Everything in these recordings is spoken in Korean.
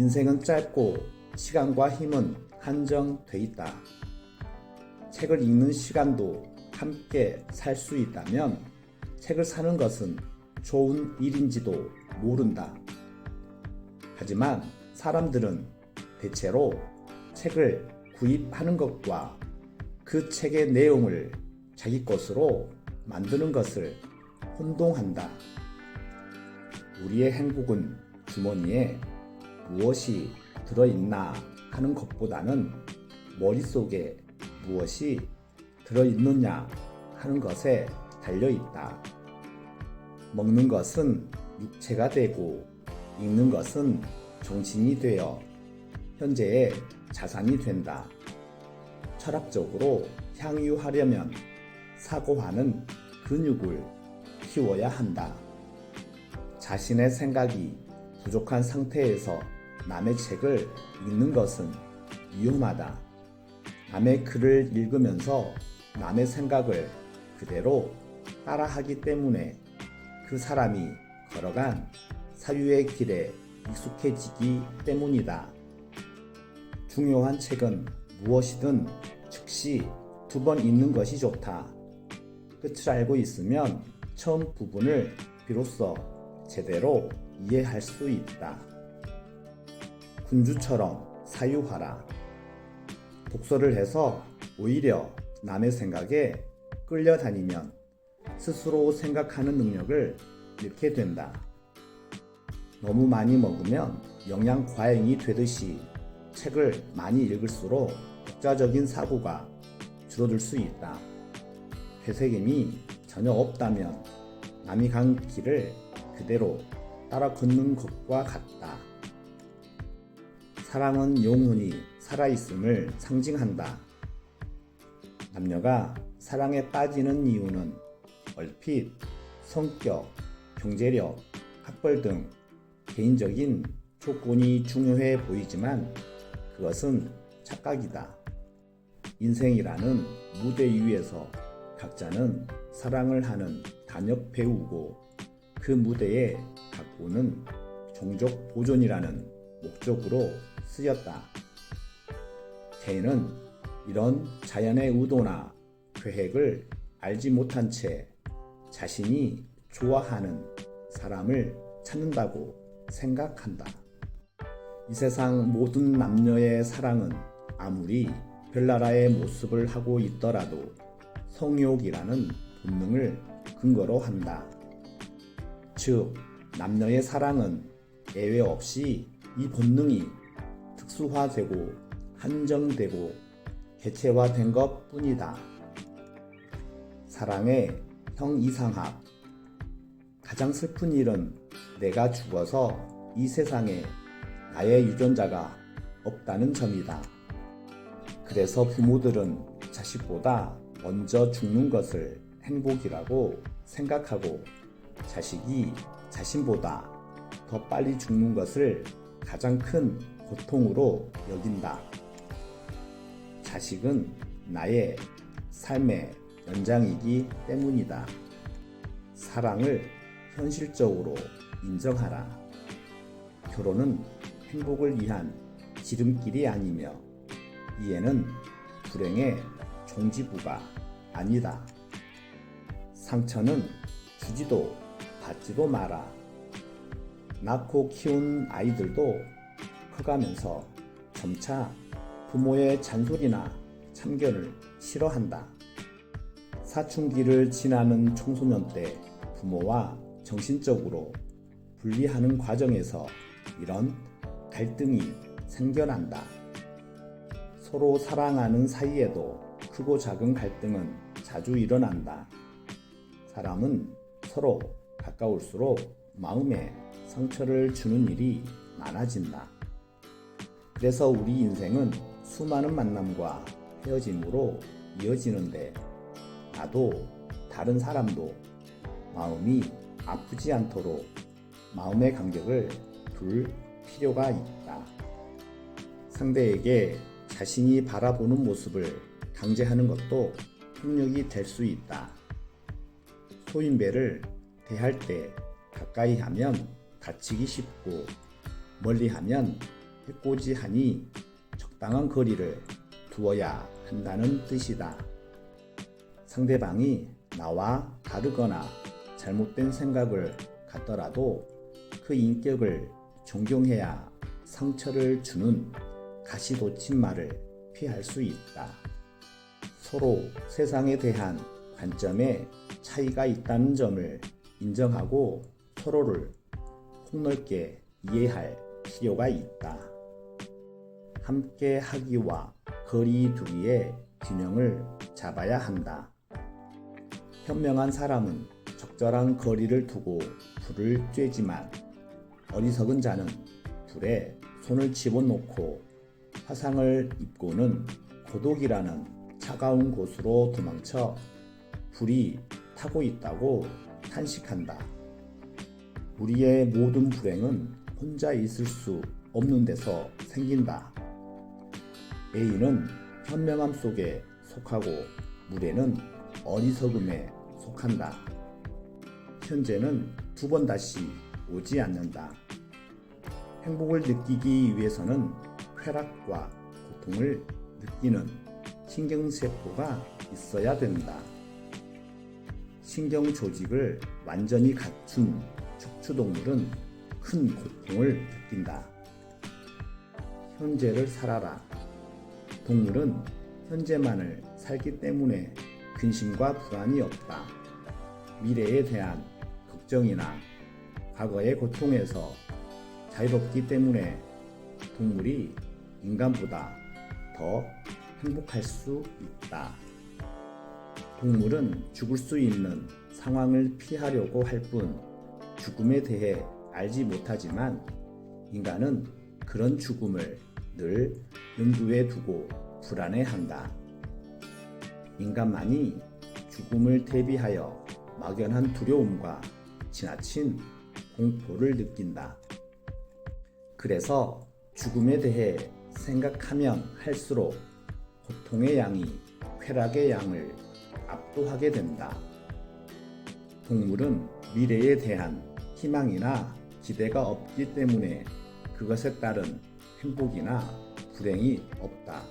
인생은 짧고 시간과 힘은 한정돼 있다. 책을 읽는 시간도 함께 살 수 있다면 책을 사는 것은 좋은 일인지도 모른다. 하지만 사람들은 대체로 책을 구입하는 것과 그 책의 내용을 자기 것으로 만드는 것을 혼동한다. 우리의 행복은 주머니에 무엇이 들어있나 하는 것보다는 머릿속에 무엇이 들어있느냐 하는 것에 달려있다. 먹는 것은 육체가 되고 읽는 것은 정신이 되어 현재의 자산이 된다. 철학적으로 향유하려면 사고하는 근육을 키워야 한다. 자신의 생각이 부족한 상태에서 남의 책을 읽는 것은 위험하다. 남의 글을 읽으면서 남의 생각을 그대로 따라하기 때문에 그 사람이 걸어간 사유의 길에 익숙해지기 때문이다. 중요한 책은 무엇이든 즉시 두 번 읽는 것이 좋다. 끝을 알고 있으면 처음 부분을 비로소 제대로 이해할 수 있다. 군주처럼 사유하라. 독서를 해서 오히려 남의 생각에 끌려다니면 스스로 생각하는 능력을 잃게 된다. 너무 많이 먹으면 영양 과잉이 되듯이 책을 많이 읽을수록 독자적인 사고가 줄어들 수 있다. 회색임이 전혀 없다면 남이 간 길을 그대로 따라 걷는 것과 같다. 사랑은 영혼이 살아있음을 상징한다. 남녀가 사랑에 빠지는 이유는 얼핏 성격, 경제력, 학벌 등 개인적인 조건이 중요해 보이지만 그것은 착각이다. 인생이라는 무대 위에서 각자는 사랑을 하는 단역 배우고 그 무대에 각본은 종족 보존이라는 목적으로 쓰였다. 개인은 이런 자연의 의도나 계획을 알지 못한 채 자신이 좋아하는 사람을 찾는다고 생각한다. 이 세상 모든 남녀의 사랑은 아무리 별나라의 모습을 하고 있더라도 성욕이라는 본능을 근거로 한다. 즉, 남녀의 사랑은 예외 없이 이 본능이 특 수화되고 한정되고 개체화된 것 뿐이다. 사랑의 형 이상학. 가장 슬픈 일은 내가 죽어서 이 세상에 나의 유전자가 없다는 점이다. 그래서 부모들은 자식보다 먼저 죽는 것을 행복이라고 생각하고 자식이 자신보다 더 빨리 죽는 것을 가장 큰 고통으로 여긴다. 자식은 나의 삶의 연장이기 때문이다. 사랑을 현실적으로 인정하라. 결혼은 행복을 위한 지름길이 아니며 이에는 불행의 종지부가 아니다. 상처는 주지도 받지도 마라. 낳고 키운 아이들도 커가면서 점차 부모의 잔소리나 참견을 싫어한다. 사춘기를 지나는 청소년 때 부모와 정신적으로 분리하는 과정에서 이런 갈등이 생겨난다. 서로 사랑하는 사이에도 크고 작은 갈등은 자주 일어난다. 사람은 서로 가까울수록 마음에 상처를 주는 일이 많아진다. 그래서 우리 인생은 수많은 만남과 헤어짐으로 이어지는데 나도 다른 사람도 마음이 아프지 않도록 마음의 간격을 둘 필요가 있다. 상대에게 자신이 바라보는 모습을 강제하는 것도 폭력이 될 수 있다. 소인배를 대할 때 가까이 하면 다치기 쉽고 멀리 하면 해코지하니 적당한 거리를 두어야 한다는 뜻이다. 상대방이 나와 다르거나 잘못된 생각을 갖더라도 그 인격을 존경해야 상처를 주는 가시돋친 말을 피할 수 있다. 서로 세상에 대한 관점에 차이가 있다는 점을 인정하고 서로를 폭넓게 이해할 필요가 있다. 함께 하기와 거리 두기의 균형을 잡아야 한다. 현명한 사람은 적절한 거리를 두고 불을 쬐지만 어리석은 자는 불에 손을 집어넣고 화상을 입고는 고독이라는 차가운 곳으로 도망쳐 불이 타고 있다고 탄식한다. 우리의 모든 불행은 혼자 있을 수 없는 데서 생긴다. A는 현명함 속에 속하고 무례는 어리석음에 속한다. 현재는 두 번 다시 오지 않는다. 행복을 느끼기 위해서는 쾌락과 고통을 느끼는 신경세포가 있어야 된다. 신경 조직을 완전히 갖춘 척추동물은 큰 고통을 느낀다. 현재를 살아라. 동물은 현재만을 살기 때문에 근심과 불안이 없다. 미래에 대한 걱정이나 과거의 고통에서 자유롭기 때문에 동물이 인간보다 더 행복할 수 있다. 동물은 죽을 수 있는 상황을 피하려고 할 뿐 죽음에 대해 알지 못하지만 인간은 그런 죽음을 늘 염두에 두고 불안해한다. 인간만이 죽음을 대비하여 막연한 두려움과 지나친 공포를 느낀다. 그래서 죽음에 대해 생각하면 할수록 고통의 양이 쾌락의 양을 압도하게 된다. 동물은 미래에 대한 희망이나 기대가 없기 때문에 그것에 따른 행복이나 불행이 없다.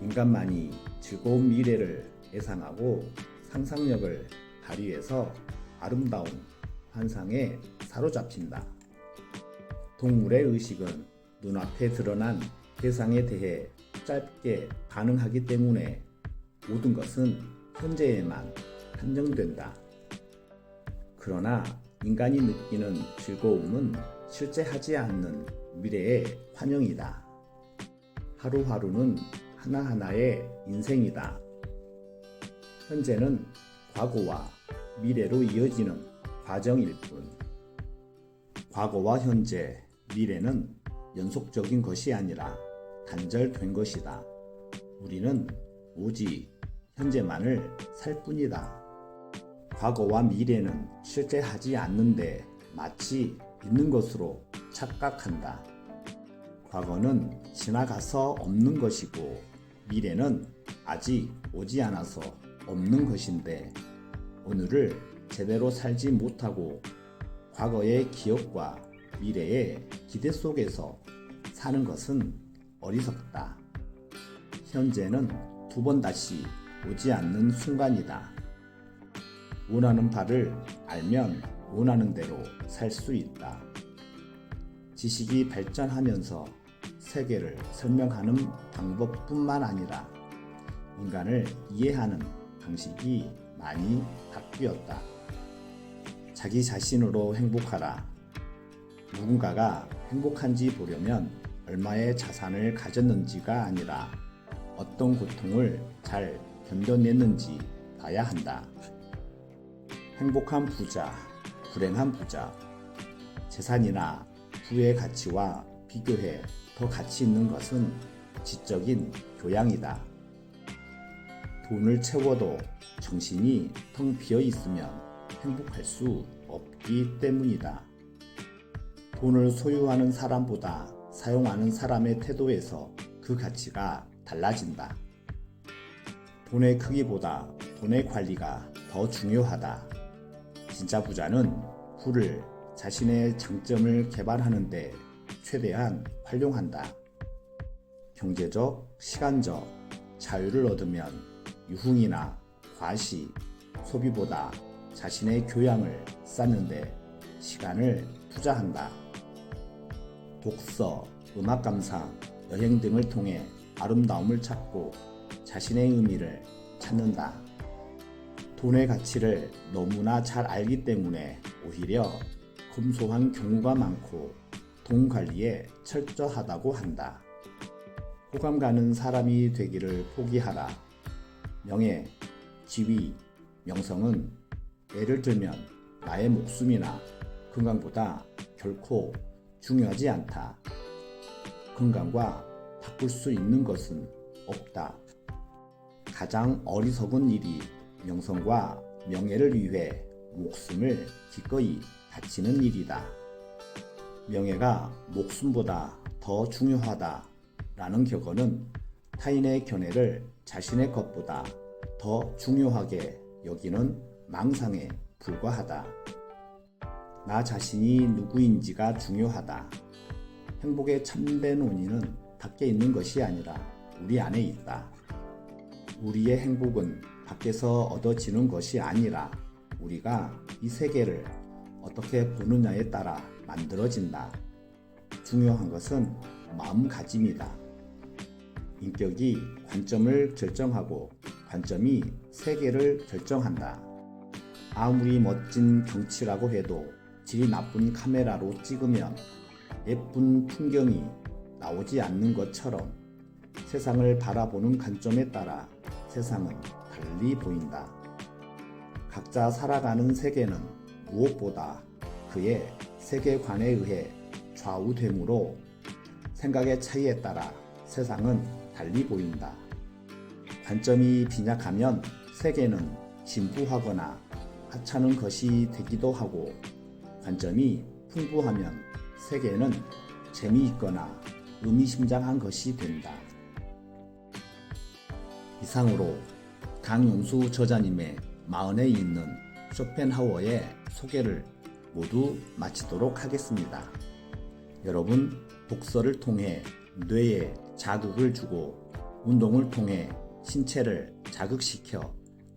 인간만이 즐거운 미래를 예상하고 상상력을 발휘해서 아름다운 환상에 사로잡힌다. 동물의 의식은 눈앞에 드러난 대상에 대해 짧게 반응하기 때문에 모든 것은 현재에만 한정된다. 그러나 인간이 느끼는 즐거움은 실제 하지 않는 미래의 환영이다. 하루하루는 하나하나의 인생이다. 현재는 과거와 미래로 이어지는 과정일 뿐. 과거와 현재, 미래는 연속적인 것이 아니라 단절된 것이다. 우리는 오직 현재만을 살 뿐이다. 과거와 미래는 실제 하지 않는데 마치 있는 것으로 착각한다. 과거는 지나가서 없는 것이고 미래는 아직 오지 않아서 없는 것인데 오늘을 제대로 살지 못하고 과거의 기억과 미래의 기대 속에서 사는 것은 어리석다. 현재는 두 번 다시 오지 않는 순간이다. 원하는 바를 알면 원하는 대로 살 수 있다. 지식이 발전하면서 세계를 설명하는 방법뿐만 아니라 인간을 이해하는 방식이 많이 바뀌었다. 자기 자신으로 행복하라. 누군가가 행복한지 보려면 얼마의 자산을 가졌는지가 아니라 어떤 고통을 잘 견뎌냈는지 봐야 한다. 행복한 부자, 불행한 부자, 재산이나 부의 가치와 비교해 더 가치 있는 것은 지적인 교양이다. 돈을 채워도 정신이 텅 비어 있으면 행복할 수 없기 때문이다. 돈을 소유하는 사람보다 사용하는 사람의 태도에서 그 가치가 달라진다. 돈의 크기보다 돈의 관리가 더 중요하다. 진짜 부자는 부를 자신의 장점을 개발하는데 최대한 활용한다. 경제적, 시간적 자유를 얻으면 유흥이나 과시, 소비보다 자신의 교양을 쌓는데 시간을 투자한다. 독서, 음악 감상, 여행 등을 통해 아름다움을 찾고 자신의 의미를 찾는다. 돈의 가치를 너무나 잘 알기 때문에 오히려 검소한 경우가 많고 돈 관리에 철저하다고 한다. 호감 가는 사람이 되기를 포기하라. 명예, 지위, 명성은 예를 들면 나의 목숨이나 건강보다 결코 중요하지 않다. 건강과 바꿀 수 있는 것은 없다. 가장 어리석은 일이 명성과 명예를 위해 목숨을 기꺼이 바치는 일이다. 명예가 목숨보다 더 중요하다. 라는 격언은 타인의 견해를 자신의 것보다 더 중요하게 여기는 망상에 불과하다. 나 자신이 누구인지가 중요하다. 행복의 참된 원인은 밖에 있는 것이 아니라 우리 안에 있다. 우리의 행복은 밖에서 얻어지는 것이 아니라 우리가 이 세계를 어떻게 보느냐에 따라 만들어진다. 중요한 것은 마음가짐이다. 인격이 관점을 결정하고 관점이 세계를 결정한다. 아무리 멋진 경치라고 해도 질이 나쁜 카메라로 찍으면 예쁜 풍경이 나오지 않는 것처럼 세상을 바라보는 관점에 따라 세상은 달리 보인다. 각자 살아가는 세계는 무엇보다 그의 세계관에 의해 좌우되므로 생각의 차이에 따라 세상은 달리 보인다. 관점이 빈약하면 세계는 진부하거나 하찮은 것이 되기도 하고 관점이 풍부하면 세계는 재미있거나 의미심장한 것이 된다. 이상으로 강용수 저자님의 마흔에 있는 쇼펜하우어의 소개를 모두 마치도록 하겠습니다. 여러분, 독서를 통해 뇌에 자극을 주고 운동을 통해 신체를 자극시켜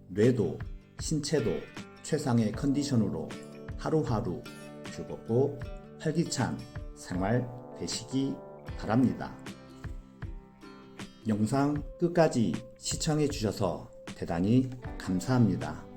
뇌도 신체도 최상의 컨디션으로 하루하루 즐겁고 활기찬 생활 되시기 바랍니다. 영상 끝까지 시청해 주셔서 대단히 감사합니다.